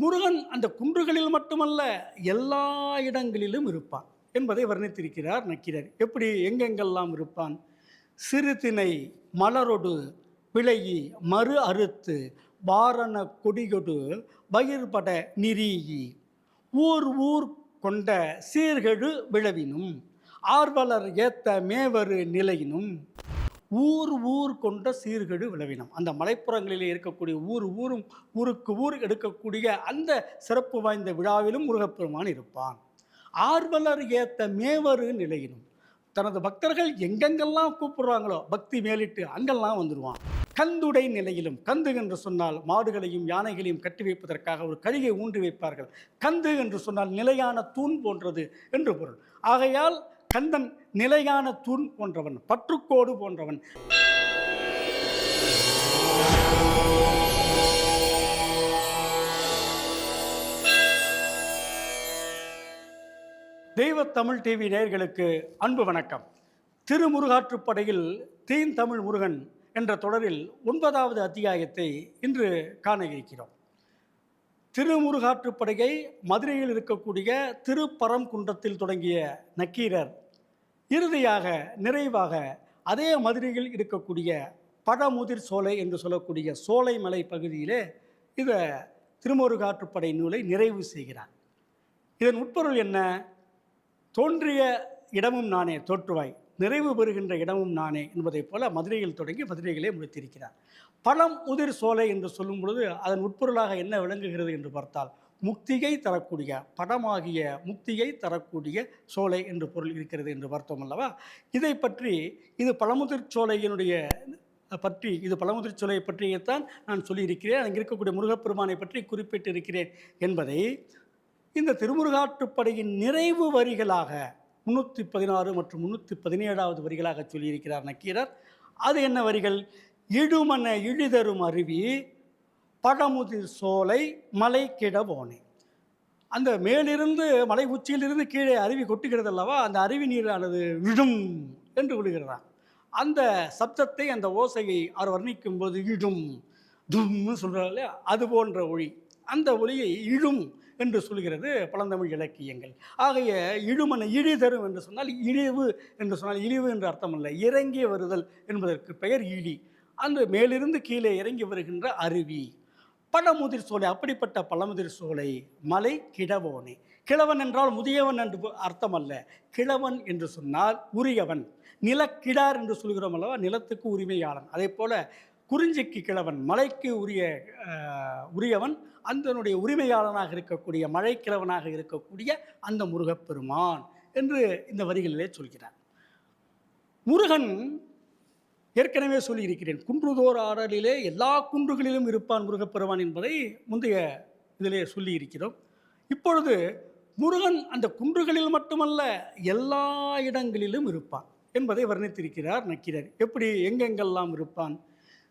முருகன் அந்த குன்றுகளில் மட்டுமல்ல எல்லா இடங்களிலும் இருப்பான். என்பதை வர்ணித்திருக்கிறார் நக்கீரர். எப்படி எங்கெங்கெல்லாம் இருப்பான்? சிறுதினை மலரொடு விளையி மறு அறுத்து வாரண கொடியொடு பயிர்பட நிரீயி ஊர் ஊர் கொண்ட சீர்கெழு விழவினும் ஆர்வலர் ஏத்த மேவரு நிலையினும் ஊர் ஊர் கொண்ட சீர்கெடு விளவினம். அந்த மலைப்புறங்களிலே இருக்கக்கூடிய ஊர் ஊரும் ஊருக்கு ஊர் எடுக்கக்கூடிய அந்த சிறப்பு வாய்ந்த விழாவிலும் முருகப்பெருமான் இருப்பான். ஆர்வலர் ஏத்த மேவரு நிலையினும் தனது பக்தர்கள் எங்கெங்கெல்லாம் கூப்பிடுறாங்களோ பக்தி மேலிட்டு அங்கெல்லாம் வந்துடுவான் கந்துடை நிலையிலும் கந்து என்று சொன்னால் மாடுகளையும் யானைகளையும் கட்டி வைப்பதற்காக ஒரு கழிகை ஊன்றி வைப்பார்கள். கந்து என்று சொன்னால் நிலையான தூண் போன்றது என்று பொருள். ஆகையால் கந்தன் நிலையான தூண் போன்றவன் பற்றுக்கோடு போன்றவன். தெய்வ தமிழ் டிவி நேயர்களுக்கு அன்பு வணக்கம். திருமுருகாற்றுப்படையில் தீன் தமிழ் முருகன் என்ற தொடரில் ஒன்பதாவது அத்தியாயத்தை இன்று காண இருக்கிறோம். திருமுருகாற்றுப்படையை மதுரையில் இருக்கக்கூடிய திருப்பரங்குன்றத்தில் தொடங்கிய நக்கீரர் இறுதியாக நிறைவாக அதே மதுரையில் இருக்கக்கூடிய பழமுதிர் சோலை என்று சொல்லக்கூடிய சோலைமலை பகுதியிலே இந்த திருமுருகாற்றுப்படை நூலை நிறைவு செய்கிறார். இதன் உட்பொருள் என்ன? தோன்றிய இடமும் நானே தோற்றுவாய். நிறைவு பெறுகின்ற இடமும் நானே என்பதைப் போல மதுரையில் தொடங்கி மதுரையிலே முடித்திருக்கிறார். பழம் உதிர் சோலை என்று சொல்லும் பொழுது அதன் உட்பொருளாக என்ன விளங்குகிறது என்று பார்த்தால் முக்தியை தரக்கூடிய படமாகிய முக்தியை தரக்கூடிய சோலை என்று பொருள் இருக்கிறது என்று பார்த்தோம் அல்லவா? இதை பற்றி இது பழமுதிர் சோலையினுடைய பற்றி இது பழமுதிர் சோலையை பற்றியத்தான் நான் சொல்லியிருக்கிறேன். அங்கே இருக்கக்கூடிய முருகப்பெருமானை பற்றி குறிப்பிட்டிருக்கிறேன் என்பதை இந்த திருமுருகாற்றுப்படையின் நிறைவு வரிகளாக முந்நூற்றி பதினாறு மற்றும் முன்னூற்றி பதினேழாவது வரிகளாக சொல்லியிருக்கிறார் நக்கீரர். அது என்ன வரிகள்? இடுமன இழிதரும் அருவி பழமுதிர் சோலை மலை கிடவோனே அந்த மேலிருந்து மலை உச்சியிலிருந்து கீழே அருவி கொட்டுகிறது அல்லவா அந்த அருவி நீரானது விடும் என்று விழுகிறதாம். அந்த சப்தத்தை அந்த ஓசையை அவர் வர்ணிக்கும் போது இடும் தும்னு சொல்கிறார் இல்லையா? அது போன்ற ஒளி. அந்த ஒளியை இழும் என்று சொல்கிறது பழந்தமிழ் இலக்கியங்கள். ஆகைய இழுமன இழி தரும் என்று சொன்னால் இழிவு என்று சொன்னால் இழிவு என்று அர்த்தம் அல்ல இறங்கி வருதல் என்பதற்கு பெயர் இழி. அந்த மேலிருந்து கீழே இறங்கி வருகின்ற அருவி. பழமுதிர் சோலை அப்படிப்பட்ட பழமுதிர் சோலை மலை கிழவோனே. கிழவன் என்றால் முதியவன் என்று அர்த்தம் அல்ல கிழவன் என்று சொன்னால் உரியவன். நிலக்கிடார் என்று சொல்கிறோம் அல்லவா? நிலத்துக்கு உரிமையாளன். அதே போல குறிஞ்சிக்கு கிழவன் மலைக்கு உரிய உரியவன் அந்தனுடைய உரிமையாளனாக இருக்கக்கூடிய மழை கிழவனாக இருக்கக்கூடிய அந்த முருகப்பெருமான் என்று இந்த வரிகளிலே சொல்கிறார். முருகன் ஏற்கனவே சொல்லியிருக்கிறேன் குன்றுதோர் ஆடலிலே எல்லா குன்றுகளிலும் இருப்பான் முருகப்பெருமான் என்பதை முந்தைய இதிலே சொல்லியிருக்கிறோம். இப்பொழுது முருகன் அந்த குன்றுகளில் மட்டுமல்ல எல்லா இடங்களிலும் இருப்பான் என்பதை வர்ணித்திருக்கிறார் நக்கீரர். எப்படி எங்கெங்கெல்லாம் இருப்பான்?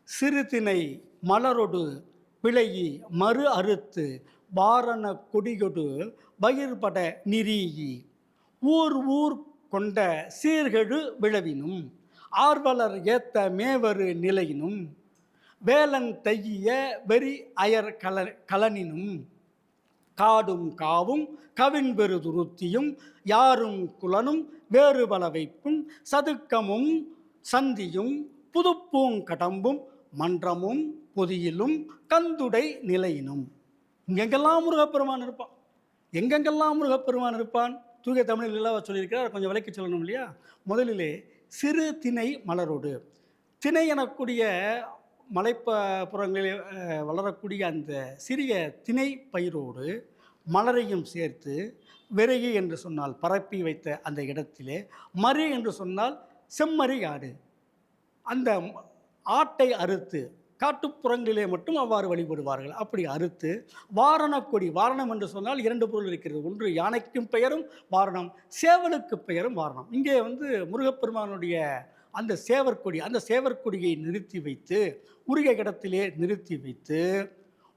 சிறுதினை மலரொடு விளையி மறு அறுத்து வாரண கொடிகொடு பயிர்பட நிறீயி ஊர் ஊர் கொண்ட சீர்கெழு விழவினும் ஆர்வலர் ஏத்த மேவரு நிலையினும் வேலன் தைய வெறி அயர் கல கலனினும் காடும் காவும் கவின் பெருதுருத்தியும் யாரும் குலனும் வேறு பல வைப்பும் சதுக்கமும் சந்தியும் புதுப்பூங்கடம்பும் மன்றமும் பொதியிலும் கந்துடை நிலையினும். இங்கெங்கெல்லாம் முருகப்பெருமான் இருப்பான்? எங்கெங்கெல்லாம் முருகப்பெருமான் இருப்பான்? தூய தமிழில் இல்லாவ சொல்லியிருக்கிறார் கொஞ்சம் விலைக்கு சொல்லணும் இல்லையா? முதலிலே சிறு திணை மலரோடு. திணை எனக்கூடிய மலைப்ப புறங்களில் வளரக்கூடிய அந்த சிறிய திணை பயிரோடு மலரையும் சேர்த்து விறகு என்று சொன்னால் பரப்பி வைத்த அந்த இடத்திலே மறு என்று சொன்னால் செம்மறி ஆடு. அந்த ஆட்டை அறுத்து காட்டுப்புறங்களிலே மட்டும் அவ்வாறு வழிபடுவார்கள். அப்படி அறுத்து வாரணக்கொடி வாரணம் என்று சொன்னால் இரண்டு பொருள் இருக்கிறது. ஒன்று யானைக்கும் பெயரும் வாரணம் சேவலுக்கு பெயரும் வாரணம். இங்கே வந்து முருகப்பெருமானுடைய அந்த சேவற்கொடி அந்த சேவற்கொடியை நிறுத்தி வைத்து உரிய இடத்திலே நிறுத்தி வைத்து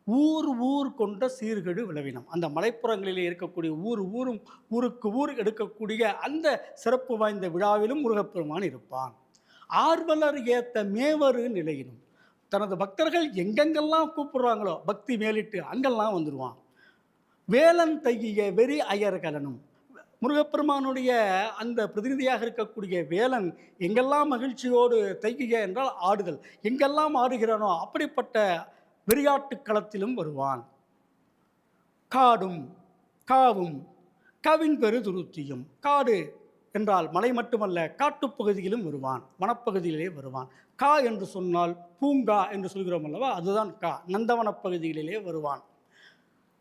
ஊர் ஊர் கொண்ட சீர்கெடு விளவினம். அந்த மலைப்புறங்களிலே இருக்கக்கூடிய ஊர் ஊரும் ஊருக்கு ஊர் எடுக்கக்கூடிய அந்த சிறப்பு வாய்ந்த விழாவிலும் முருகப்பெருமான் இருப்பான். ஆர்வலர் ஏத்த மேவரு நிலையினும் தனது பக்தர்கள் எங்கெங்கெல்லாம் கூப்பிடுறாங்களோ பக்தி மேலிட்டு அங்கெல்லாம் வந்துடுவான் வேலன் தையிய வெறி அயர்களனும் முருகப்பெருமானுடைய அந்த பிரதிநிதியாக இருக்கக்கூடிய வேலன் எங்கெல்லாம் மகிழ்ச்சியோடு தையிய என்றால் ஆடுதல். எங்கெல்லாம் ஆடுகிறானோ அப்படிப்பட்ட விளையாட்டு களத்திலும் வருவான். காடும் காவும் கவின் பெரு துருத்தியும் காடு என்றால் மலை மட்டுமல்ல காட்டுப்பகுதியிலும் வருவான் வனப்பகுதியிலே வருவான். கா என்று சொன்னால் பூங்கா என்று சொல்கிறோம் அல்லவா? அதுதான் கா. நந்தவனப் பகுதிகளிலே வருவான்.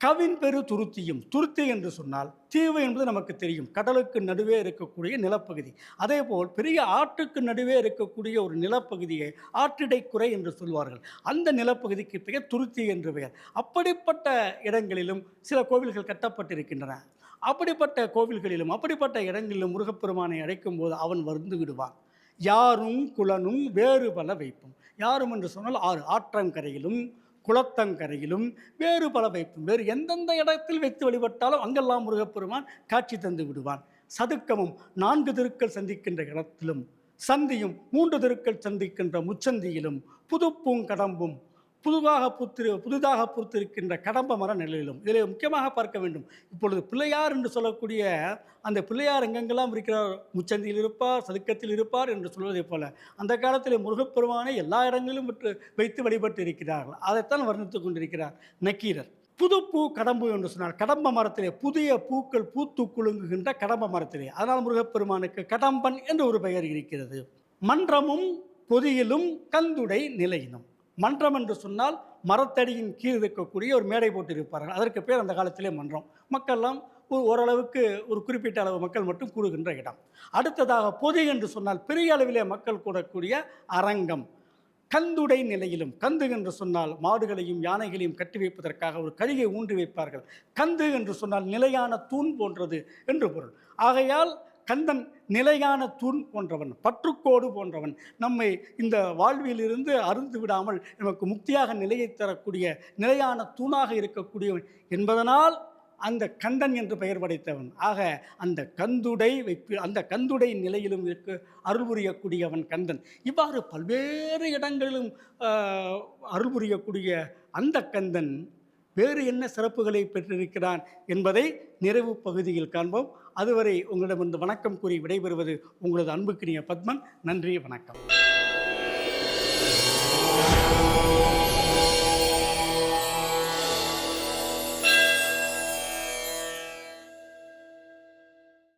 கவின் பெரு துருத்தியும். துருத்தி என்று சொன்னால் தீவு என்பது நமக்கு தெரியும். கடலுக்கு நடுவே இருக்கக்கூடிய நிலப்பகுதி. அதேபோல் பெரிய ஆற்றுக்கு நடுவே இருக்கக்கூடிய ஒரு நிலப்பகுதியை ஆற்றிடைக்குறை என்று சொல்வார்கள். அந்த நிலப்பகுதிக்கு பெயர் துருத்தி என்று பெயர். அப்படிப்பட்ட இடங்களிலும் சில கோவில்கள் கட்டப்பட்டிருக்கின்றன. அப்படிப்பட்ட கோவில்களிலும் அப்படிப்பட்ட இடங்களிலும் முருகப்பெருமானை அழைக்கும் போது அவன் வந்து விடுவான். யாரும் குலனும் வேறு பல வைப்பும். யாரும் என்று சொன்னால் ஆறு. ஆற்றங்கரையிலும் குளத்தங்கரையிலும் வேறு பல வைப்பும் வேறு எந்தெந்த இடத்தில் வைத்து வழிபட்டாலும் அங்கெல்லாம் முருகப்பெருமான் காட்சி தந்து விடுவான். சதுக்கமும் நான்கு தெருக்கள் சந்திக்கின்ற இடத்திலும் சந்தியும் மூன்று தெருக்கள் சந்திக்கின்ற முச்சந்தியிலும் புதுப்பும் கடம்பும் புதுவாக புத்திரு புதிதாக பூத்திருக்கின்ற கடம்ப மர நிலையிலும். இதில் முக்கியமாக பார்க்க வேண்டும். இப்பொழுது பிள்ளையார் என்று சொல்லக்கூடிய அந்த பிள்ளையார் எங்கெங்கெல்லாம் இருக்கிறார்? முச்சந்தியில் இருப்பார் சதுக்கத்தில் இருப்பார் என்று சொல்வதைப் போல அந்த காலத்தில் முருகப்பெருமானை எல்லா இடங்களிலும் விட்டு வைத்து வழிபட்டு இருக்கிறார்கள். அதைத்தான் வர்ணித்துக் கொண்டிருக்கிறார் நக்கீரர். புதுப்பூ கடம்பு என்று சொன்னார் கடம்ப மரத்திலே புதிய பூக்கள் பூத்து குலுங்குகின்ற கடம்ப மரத்திலே. அதனால் முருகப்பெருமானுக்கு கடம்பன் என்று ஒரு பெயர் இருக்கிறது. மன்றமும் பொதியிலும் கந்துடை நிலையினும் மன்றம் என்று சொன்னால் மரத்தடியின் கீழ் இருக்கக்கூடிய ஒரு மேடை போட்டிருப்பார்கள். அதற்கு பேர் அந்த காலத்திலே மன்றம். மக்கள்லாம் ஓரளவுக்கு ஒரு குறிப்பிட்ட அளவு மக்கள் மட்டும் கூடுகின்ற இடம். அடுத்ததாக பொது என்று சொன்னால் பெரிய அளவிலே மக்கள் கூடக்கூடிய அரங்கம். கந்துடை நிலையிலும் கந்து என்று சொன்னால் மாடுகளையும் யானைகளையும் கட்டி வைப்பதற்காக ஒரு கழிகை ஊன்றி வைப்பார்கள். கந்து என்று சொன்னால் நிலையான தூண் போன்றது என்று பொருள். ஆகையால் கந்தன் நிலையான தூண் போன்றவன் பற்றுக்கோடு போன்றவன். நம்மை இந்த வாழ்விலிருந்து அருந்து விடாமல் நமக்கு முக்தியாக நிலையை தரக்கூடிய நிலையான தூணாக இருக்கக்கூடியவன் என்பதனால் அந்த கந்தன் என்று பெயர் படைத்தவன். ஆக அந்த கந்துடை வைப்பு அந்த கந்துடை நிலையிலும் இருக்க அருள் புரியக்கூடியவன் கந்தன். இவ்வாறு பல்வேறு இடங்களிலும் அருள் புரியக்கூடிய அந்த கந்தன் வேறு என்ன சிறப்புகளை பெற்றிருக்கிறான் என்பதை நிறைவு பகுதியில் காண்போம். அதுவரை உங்களிடமிருந்து வணக்கம் கூறி விடைபெறுவது உங்களது அன்புக்கினிய பத்மன். நன்றி வணக்கம்.